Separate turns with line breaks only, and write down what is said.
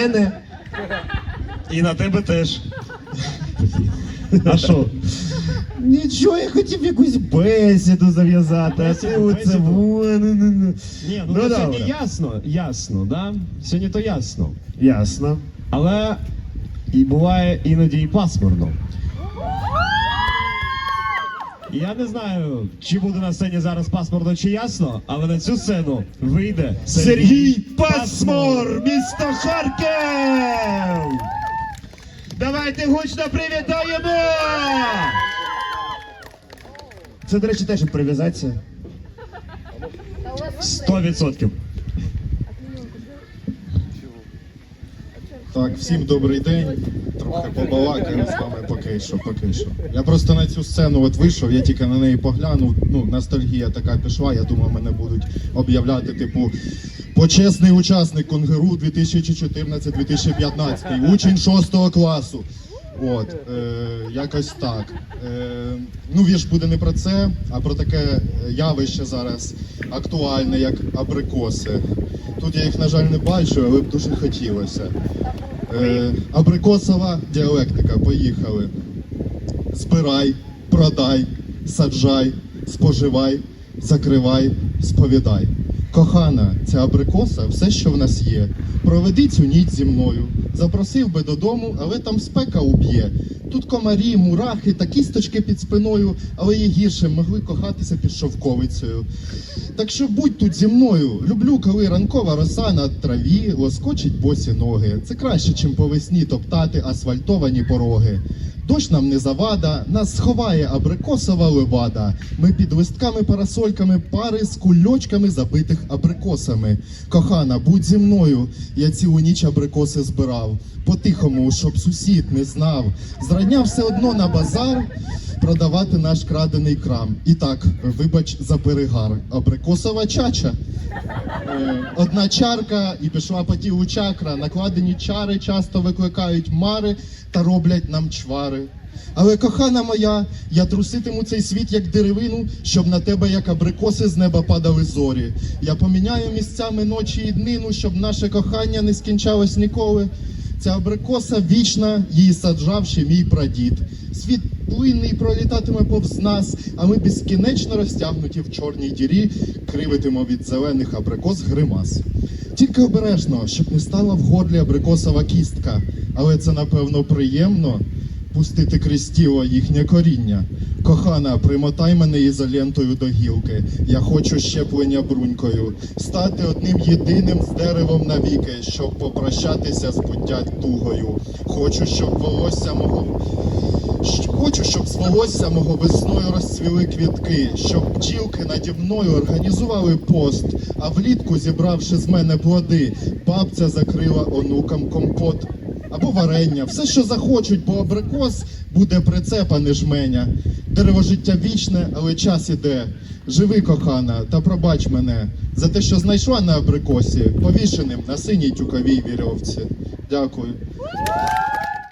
мене.
І на тебе теж. А що?
Нічого, я хотів якусь бесіду зав'язати, а ти оце
Бесіду?
вон. ну, ну, ну.
Ні,
Ну,
ну, сьогодні ясно, ясно, да? Сьогодні то ясно.
Ясно.
Але і буває іноді і пасмурно. Я не знаю, чи буде на сцені зараз пасмурно чи ясно, але на цю сцену вийде
Сергій Пасмур, місто Харків! Давайте гучно привітаємо! Це, до речі, теж імпровізація.
Сто відсотків.
Так, всім добрий день. Трохи побалакаю з вами поки що, поки що. Я просто на цю сцену от вийшов, я тільки на неї поглянув. Ну, ностальгія така пішла. Я думав, мене будуть об'являти, типу, почесний учасник Конгеру 2014-2015, учень 6 класу. От, е, якось так. Е, ну, вірш буде не про це, а про таке явище зараз актуальне, як абрикоси. Тут я їх, на жаль, не бачу, але б дуже хотілося. Е, абрикосова діалектика, поїхали. Збирай, продай, саджай, споживай, закривай, сповідай. Кохана, ця абрикоса все, що в нас є. Проведи цю ніч зі мною. Запросив би додому, але там спека уб'є. Тут комарі, мурахи та кісточки під спиною, але є гірше могли кохатися під шовковицею. Так що будь тут зі мною. Люблю, коли ранкова роса на траві лоскочить босі ноги. Це краще, чим по весні топтати асфальтовані пороги. Дощ нам не завада, нас сховає абрикосова левада. Ми під листками парасольками пари з кульочками забитих абрикосами. Кохана, будь зі мною, я цілу ніч абрикоси збирав. По-тихому, щоб сусід не знав. Зрання все одно на базар продавати наш крадений крам. І так, вибач за перегар. Абрикосова чача. Е, Одна чарка і пішла по тілу чакра. Накладені чари часто викликають мари та роблять нам чвари. Але кохана моя, я труситиму цей світ як деревину, щоб на тебе, як абрикоси, з неба падали зорі. Я поміняю місцями ночі і днину, щоб наше кохання не скінчалось ніколи. Ця абрикоса вічна, її саджав ще мій прадід. Світ плинний пролітатиме повз нас, а ми безкінечно розтягнуті в чорній дірі, кривитимо від зелених абрикос гримас. Тільки обережно, щоб не стала в горлі абрикосова кістка, але це напевно приємно пустити крізь тіло їхнє коріння. Кохана, примотай мене ізолентою до гілки. Я хочу щеплення брунькою, стати одним єдиним з деревом навіки, щоб попрощатися з буття тугою. Хочу, щоб волосся мого. Хочу, щоб з волосся мого весною розцвіли квітки, щоб бджілки наді мною організували пост, а влітку, зібравши з мене плоди, бабця закрила онукам компот або варення, все, що захочуть, бо абрикос буде прицепане не жменя. Дерево життя вічне, але час іде. Живи, кохана, та пробач мене за те, що знайшла на абрикосі, повішеним на синій тюковій вірьовці. Дякую.